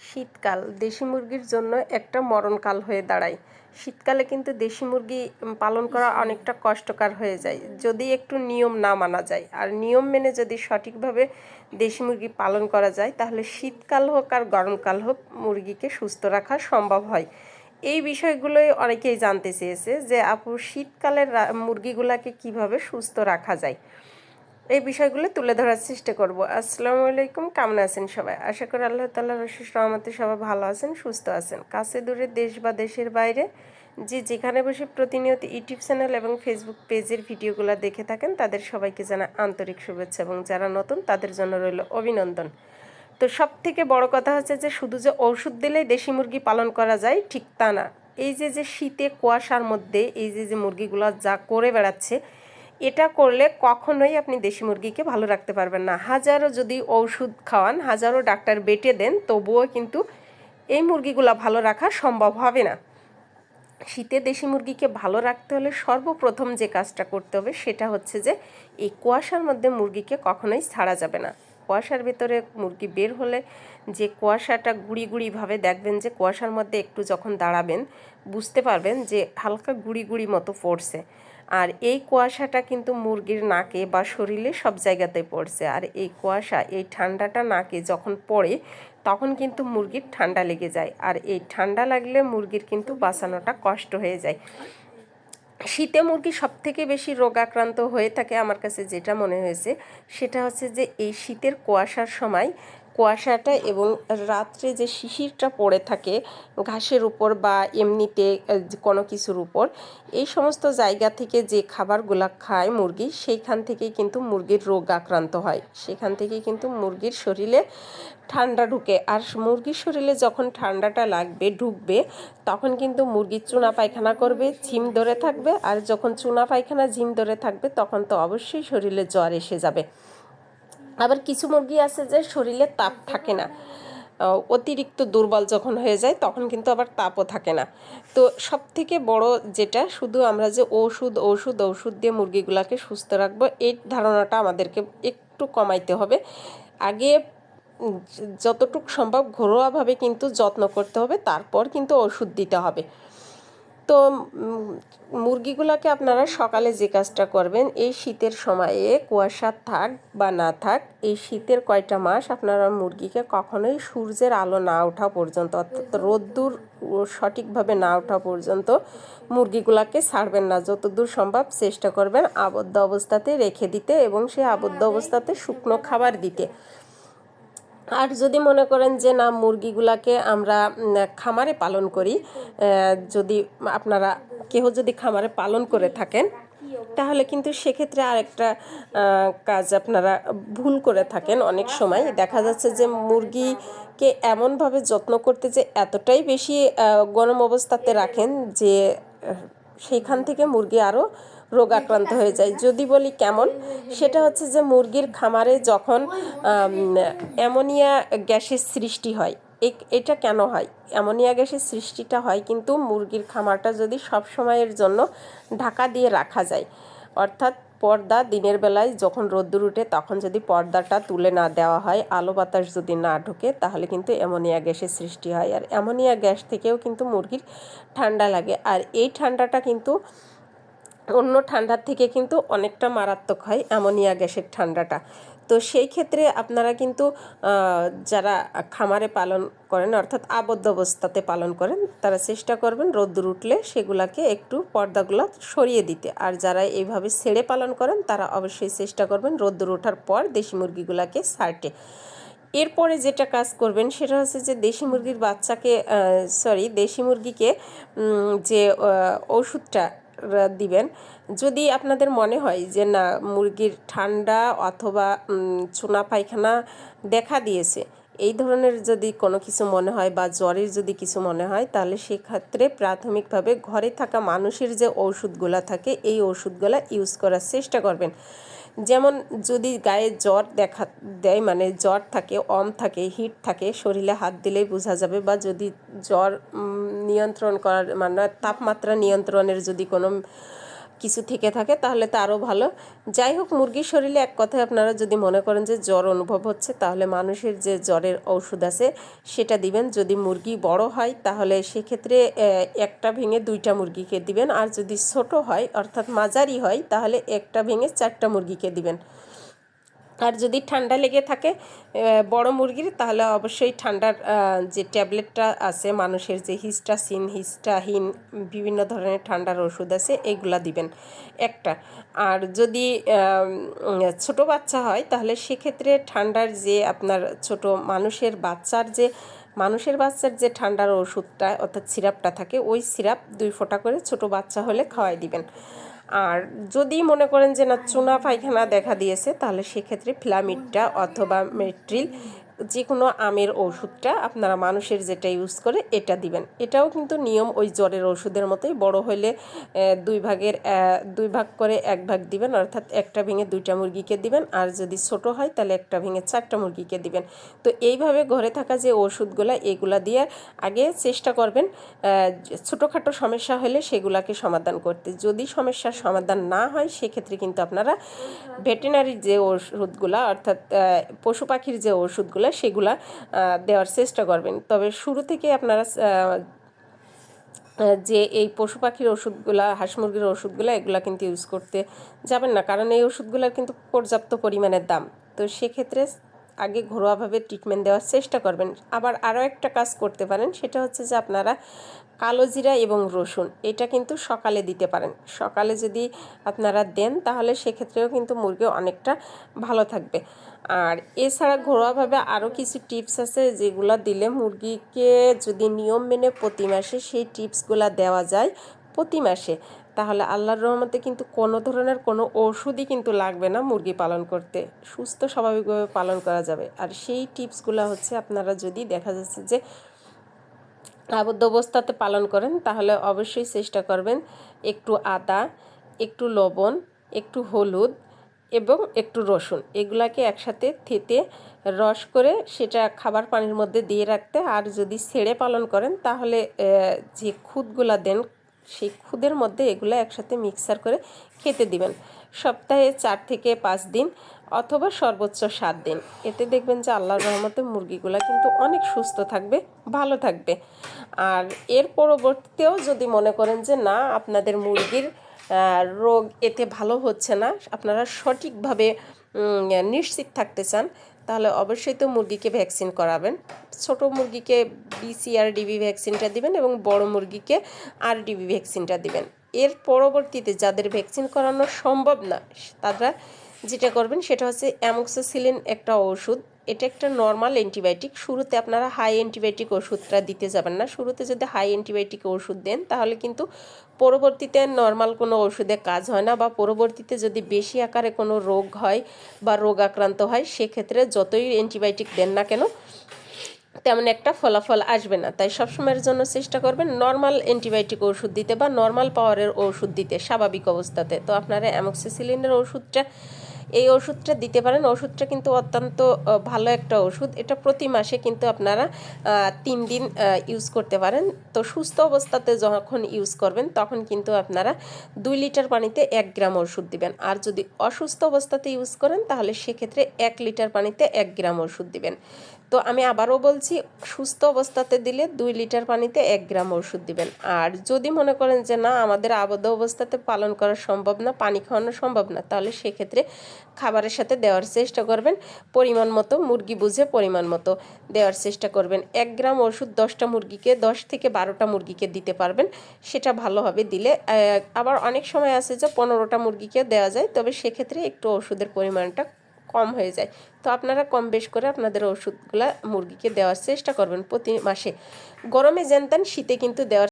শীতকাল। দেশি মুরগির জন্য একটা মরণকাল হয়ে দাঁড়ায়। শীতকালে কিন্তু দেশি মুরগি পালন করা অনেকটা কষ্টকর হয়ে যায়, যদি একটু নিয়ম না মানা যায়। আর নিয়ম মেনে যদি সঠিকভাবে দেশি মুরগি পালন করা যায়, তাহলে শীতকাল হোক আর গরমকাল হোক, মুরগিকে সুস্থ রাখা সম্ভব হয়। এই বিষয়গুলোই অনেকেই জানতে চেয়েছে যে, আপু, শীতকালের মুরগিগুলাকে কীভাবে সুস্থ রাখা যায়? এই বিষয়গুলো তুলে ধরার চেষ্টা করব। আসসালামু আলাইকুম, কেমন আছেন সবাই? আশা করি আল্লাহ তাল্লাহ রশিস রহমতে সবাই ভালো আছেন, সুস্থ আছেন। কাছে দূরে দেশ বা দেশের বাইরে যে যেখানে বসে প্রতিনিয়ত ইউটিউব চ্যানেল এবং ফেসবুক পেজের ভিডিওগুলো দেখে থাকেন, তাদের সবাইকে জানা আন্তরিক শুভেচ্ছা এবং যারা নতুন, তাদের জন্য রইল অভিনন্দন। তো সব থেকে বড় কথা হচ্ছে যে, শুধু যে ওষুধ দিলেই দেশি মুরগি পালন করা যায়, ঠিক তা না। এই যে যে শীতে কুয়াশার মধ্যে এই যে যে মুরগিগুলো যা করে বেড়াচ্ছে এটা করলে কখনোই আপনি দেশি মুরগিকে ভালো রাখতে পারবেন না। হাজারো যদি ঔষধ খাওয়ান, হাজারো ডাক্তার বেটে দেন, তবুও কিন্তু এই মুরগিগুলো ভালো রাখা সম্ভব হবে না। শীতে দেশি মুরগিকে ভালো রাখতে হলে সর্বপ্রথম যে কাজটা করতে হবে সেটা হচ্ছে যে, এই কুয়াশার মধ্যে মুরগিকে কখনোই ছাড়া যাবে না। কুয়াশার ভেতরে মুরগি বের হলে যে কুয়াশাটা গুড়ি গুড়িভাবে দেখবেন যে, কুয়াশার মধ্যে একটু যখন দাঁড়াবেন, বুঝতে পারবেন যে, হালকা গুড়ি গুড়ি মতো পড়ছে। আর এই কুয়াশাটা কিন্তু মুরগির নাকে বা শরীরে সব জায়গাতে পড়ছে। আর এই কুয়াশা, এই ঠান্ডাটা নাকে যখন পড়ে, তখন কিন্তু মুরগির ঠান্ডা লেগে যায়। আর এই ঠান্ডা লাগলে মুরগির কিন্তু বাঁচানোটা কষ্ট হয়ে যায়। শীতে মুরগি সব থেকে বেশি রোগাক্রান্ত হয়ে থাকে আমার কাছে যেটা মনে হয়েছে, সেটা হচ্ছে যে এই শীতের কুয়াশার সময় কুয়াশাটা এবং রাত্রে যে শিশিরটা পড়ে থাকে ঘাসের উপর বা এমনিতে কোনো কিছুর উপর, এই সমস্ত জায়গা থেকে যে খাবারগুলা খায় মুরগি, সেইখান থেকেই কিন্তু মুরগির রোগ আক্রান্ত হয়। সেখান থেকেই কিন্তু মুরগির শরীরে ঠান্ডা ঢুকে। আর মুরগির শরীরে যখন ঠান্ডাটা লাগবে, ঢুকবে, তখন কিন্তু মুরগির চুনা পায়খানা করবে, ঝিম ধরে থাকবে। আর যখন চুনা পায়খানা, ঝিম ধরে থাকবে, তখন তো অবশ্যই শরীরে জ্বর এসে যাবে। আবার কিছু মুরগি আছে যে শরীরে তাপ থাকে না। অতিরিক্ত দুর্বল যখন হয়ে যায়, তখন কিন্তু আবার তাপও থাকে না। তো সব থেকে বড় যেটা, শুধু আমরা যে ওষুধ ওষুধ ওষুধ দিয়ে মুরগিগুলোকে সুস্থ রাখব এই ধারণাটা আমাদেরকে একটু কমাইতে হবে। আগে যতটুক সম্ভব ঘরোয়াভাবে কিন্তু যত্ন করতে হবে, তারপর কিন্তু ওষুধ দিতে হবে। তো মুরগিগুলোকে আপনারা সকালে যে কাজটা করবেন, এই শীতের সময়ে কুয়াশা থাক বা না থাক, এই শীতের কয়টা মাস আপনারা মুরগিকে কখনোই সূর্যের আলো না ওঠা পর্যন্ত, অর্থাৎ রোদ্দুর সঠিকভাবে না ওঠা পর্যন্ত মুরগিগুলোকে ছাড়বেন না। যতদূর সম্ভব চেষ্টা করবেন আবদ্ধ অবস্থাতে রেখে দিতে এবং সেই আবদ্ধ অবস্থাতে শুকনো খাবার দিতে। আর যদি মনে করেন যে না, মুরগিগুলাকে আমরা খামারে পালন করি যদি আপনারা কেউ যদি খামারে পালন করে থাকেন, তাহলে কিন্তু সেক্ষেত্রে আরেকটা কাজ আপনারা ভুল করে থাকেন অনেক সময়। দেখা যাচ্ছে যে মুরগিকে এমনভাবে যত্ন করতে যে এতটাই বেশি গরম অবস্থাতে রাখেন যে সেইখান থেকে মুরগি আরও রোগ আক্রান্ত হয়ে যায়। যদি বলি কেমন, সেটা হচ্ছে যে মুরগির খামারে যখন অ্যামোনিয়া গ্যাসের সৃষ্টি হয় এটা কেন হয়? অ্যামোনিয়া গ্যাসের সৃষ্টিটা হয় কিন্তু মুরগির খামারটা যদি সব সময়ের জন্য ঢাকা দিয়ে রাখা যায়, অর্থাৎ পর্দা দিনের বেলায় যখন রোদ্দুর উঠে তখন যদি পর্দাটা তুলে না দেওয়া হয়, আলো বাতাস যদি না ঢোকে, তাহলে কিন্তু অ্যামোনিয়া গ্যাসের সৃষ্টি হয়। আর অ্যামোনিয়া গ্যাস থেকেও কিন্তু মুরগির ঠান্ডা লাগে। আর এই ঠান্ডাটা কিন্তু অন্য ঠান্ডার থেকে কিন্তু অনেকটা মারাত্মক হয় অ্যামোনিয়া গ্যাসের ঠান্ডাটা। তো সেই ক্ষেত্রে আপনারা কিন্তু যারা খামারে পালন করেন, অর্থাৎ আবদ্ধ অবস্থাতে পালন করেন, তারা চেষ্টা করবেন রোদ্দুর উঠলে সেগুলাকে একটু পর্দাগুলো সরিয়ে দিতে। আর যারা এইভাবে ছেড়ে পালন করেন, তারা অবশ্যই চেষ্টা করবেন রোদ্দুর ওঠার পর দেশি মুরগিগুলাকে ছাড়তে এরপরে যেটা কাজ করবেন, সেটা হচ্ছে যে দেশি মুরগির বাচ্চাকে সরি দেশি মুরগিকে যে ওষুধটা দিবেন। যদি আপনাদের মনে হয় যে, না, মুরগির ঠান্ডা অথবা চুনা পায়খানা দেখা দিয়েছে, এই ধরনের যদি কোনো কিছু মনে হয় বা জ্বরের যদি কিছু মনে হয়, তাহলে সেক্ষেত্রে প্রাথমিকভাবে ঘরে থাকা মানুষের যে ওষুধগুলা থাকে, এই ওষুধগুলা ইউজ করার চেষ্টা করবেন। যেমন যদি গায়ে জ্বর দেখা দেয় মানে জ্বর থাকে, অম থাকে, হিট থাকে, শরীরে হাত দিলেই বোঝা যাবে বা যদি জ্বর নিয়ন্ত্রণ করার মানে তাপমাত্রা নিয়ন্ত্রণের যদি কোনো কিছু থেকে থাকে, তাহলে তো আরও ভালো। যাই হোক, মুরগির শরীরে এক কথায় আপনারা যদি মনে করেন যে জ্বর অনুভব হচ্ছে, তাহলে মানুষের যে জ্বরের ঔষধ আছে সেটা দিবেন। যদি মুরগি বড় হয়, তাহলে সেক্ষেত্রে একটা ভেঙে দুইটা মুরগিকে দিবেন। আর যদি ছোট হয়, অর্থাৎ মাঝারি হয়, তাহলে একটা ভেঙে চারটা মুরগিকে দিবেন। আর যদি ঠান্ডা লেগে থাকে বড় মুরগির, তাহলে অবশ্যই ঠান্ডার যে ট্যাবলেটটা আছে, মানুষের যে হিস্টাসিন, হিস্টাহিন, বিভিন্ন ধরনের ঠান্ডার ওষুধ আছে, এগুলা দিবেন। একটা। আর যদি ছোট বাচ্চা হয়, তাহলে সেক্ষেত্রে ঠান্ডার যে আপনার ছোট মানুষের বাচ্চার যে, মানুষের বাচ্চার যে ঠান্ডার ওষুধটা, অর্থাৎ সিরাপটা থাকে, ওই সিরাপ দুই ফোঁটা করে ছোট বাচ্চা হলে খাওয়াই দিবেন। আর যদি মনে করেন যে না চুনা পায়খানা দেখা দিয়েছে, তাহলে সেক্ষেত্রে ফিলামিটটা অথবা মেট্রিল যে কোনো আমের ওষুধটা আপনারা মানুষের যেটা ইউজ করে এটা দিবেন। এটাও কিন্তু নিয়ম ওই জ্বরের ওষুধের মতোই। বড় হলে দুই ভাগের দুই ভাগ করে এক ভাগ দিবেন অর্থাৎ একটা ভেঙে দুইটা মুরগিকে দিবেন আর যদি ছোট হয় তাহলে একটা ভেঙে চারটা মুরগিকে দিবেন। তো এইভাবে ঘরে থাকা যে ওষুধগুলা এগুলা দিয়ে আগে চেষ্টা করবেন ছোটোখাটো সমস্যা হলে সেগুলাকে সমাধান করতে। যদি সমস্যার সমাধান না হয় সেক্ষেত্রে কিন্তু আপনারা ভেটেনারির যে ওষুধগুলা অর্থাৎ পশু পাখির যে ওষুধগুলা সেগুলা আহ, দেওয়ার চেষ্টা করবেন। তবে শুরু থেকে আপনারা যে এই পশু পাখির ওষুধগুলা হাঁস মুরগির ওষুধগুলো এগুলো কিন্তু ইউজ করতে যাবেন না। কারণ এই ওষুধগুলোর কিন্তু পর্যাপ্ত পরিমাণের দাম। তো সেক্ষেত্রে আগে ঘরোয়াভাবে ট্রিটমেন্ট দেওয়ার চেষ্টা করবেন। আবার আরও একটা কাজ করতে পারেন সেটা হচ্ছে যে আপনারা কালো জিরা এবং রসুন এটা কিন্তু সকালে দিতে পারেন। সকালে যদি আপনারা দেন তাহলে সেক্ষেত্রেও কিন্তু মুরগি অনেকটা ভালো থাকবে। আর এছাড়া ঘরোয়াভাবে আরও কিছু টিপস আছে যেগুলো দিলে মুরগিকে যদি নিয়ম মেনে প্রতি মাসে সেই টিপসগুলো দেওয়া যায় প্রতি মাসে। তাহলে আল্লাহর রহমতে কিন্তু কোনো ধরনের কোনো ওষুধই কিন্তু লাগবে না মুরগি পালন করতে। সুস্থ স্বাভাবিকভাবে পালন করা যাবে। আর সেই টিপসগুলো হচ্ছে আপনারা যদি দেখা যাচ্ছে যে আবদ্ধ অবস্থাতে পালন করেন, তাহলে অবশ্যই চেষ্টা করবেন একটু আদা, একটু লবণ, একটু হলুদ এবং একটু রসুন। এগুলাকে একসাথে থেতে রস করে সেটা খাবার পানির মধ্যে দিয়ে রাখতে। আর যদি ছেড়ে পালন করেন, তাহলে যে খুদগুলা দেন, সেই খুদের মধ্যে এগুলো একসাথে মিক্সার করে খেতে দিবেন। সপ্তাহে চার থেকে পাঁচ দিন অথবা সর্বোচ্চ সাত দিন। এতে দেখবেন যে আল্লাহর রহমতে মুরগিগুলা কিন্তু অনেক সুস্থ থাকবে, ভালো থাকবে। আর এর পরবর্তীতেও যদি মনে করেন যে, না, আপনাদের মুরগির রোগ এতে ভালো হচ্ছে না। আপনারা সঠিকভাবে নিশ্চিত থাকতে চান, তাহলে অবশ্যই তো মুরগিকে ভ্যাকসিন করাবেন। ছোট মুরগিকে বিসিআর ডিবি ভ্যাকসিনটা দিবেন এবং বড় মুরগিকে আর ডিবি ভ্যাকসিনটা দিবেন। এর পরবর্তীতে যাদের ভ্যাকসিন করানো সম্ভব না, তারা যেটা করবেন, সেটা হচ্ছে অ্যামোক্সিসিলিন একটা ওষুধ। এটা একটা নর্মাল অ্যান্টিবায়োটিক। শুরুতে আপনারা হাই অ্যান্টিবায়োটিক ওষুধটা দিতে যাবেন না। শুরুতে যদি হাই অ্যান্টিবায়োটিক ওষুধ দেন, তাহলে কিন্তু পরবর্তীতে নর্মাল কোনো ওষুধে কাজ হয় না বা পরবর্তীতে যদি বেশি আকারে কোনো রোগ হয় বা রোগ আক্রান্ত হয়, সেক্ষেত্রে যতই অ্যান্টিবায়োটিক দেন না কেন, তেমন একটা ফলাফল আসবে না। তাই সবসময়ের জন্য চেষ্টা করবেন নর্মাল অ্যান্টিবায়োটিক ওষুধ দিতে বা নর্মাল পাওয়ারের ওষুধ দিতে স্বাভাবিক অবস্থাতে। তো আপনারা অ্যামোক্সিসিলিনের ওষুধটা এই ওষুধটা দিতে পারেন। ওষুধটা কিন্তু অত্যন্ত ভালো একটা ওষুধ। এটা প্রতি মাসে কিন্তু আপনারা তিন দিন ইউজ করতে পারেন। তো সুস্থ অবস্থাতে যখন ইউজ করবেন, তখন কিন্তু আপনারা দুই লিটার পানিতে এক গ্রাম ওষুধ দিবেন। আর যদি অসুস্থ অবস্থাতে ইউজ করেন, তাহলে সেক্ষেত্রে এক লিটার পানিতে এক গ্রাম ওষুধ দিবেন। তো আমি আবারও বলছি, সুস্থ অবস্থাতে দিলে দুই লিটার পানিতে এক গ্রাম ওষুধ দিবেন। আর যদি মনে করেন যে, না, আমাদের আবদ্ধ অবস্থাতে পালন করা সম্ভব না, পানি খাওয়ানো সম্ভব না, তাহলে সেক্ষেত্রে খাবারের সাথে দেওয়ার চেষ্টা করবেন। পরিমাণ মতো, মুরগি বুঝে পরিমাণ মতো দেওয়ার চেষ্টা করবেন। এক গ্রাম ওষুধ দশটা মুরগিকে, দশ থেকে বারোটা মুরগিকে দিতে পারবেন। সেটা ভালোভাবে দিলে আবার অনেক সময় আছে যে, পনেরোটা মুরগিকে দেওয়া যায়, তবে সেক্ষেত্রে একটু ওষুধের পরিমাণটা কম হয়ে যায়। তো আপনারা কম বেশ করে আপনাদের ওষুধগুলা মুরগিকে দেওয়ার চেষ্টা করবেন প্রতি মাসে। গরমে জানতেন শীতে কিন্তু দেওয়ার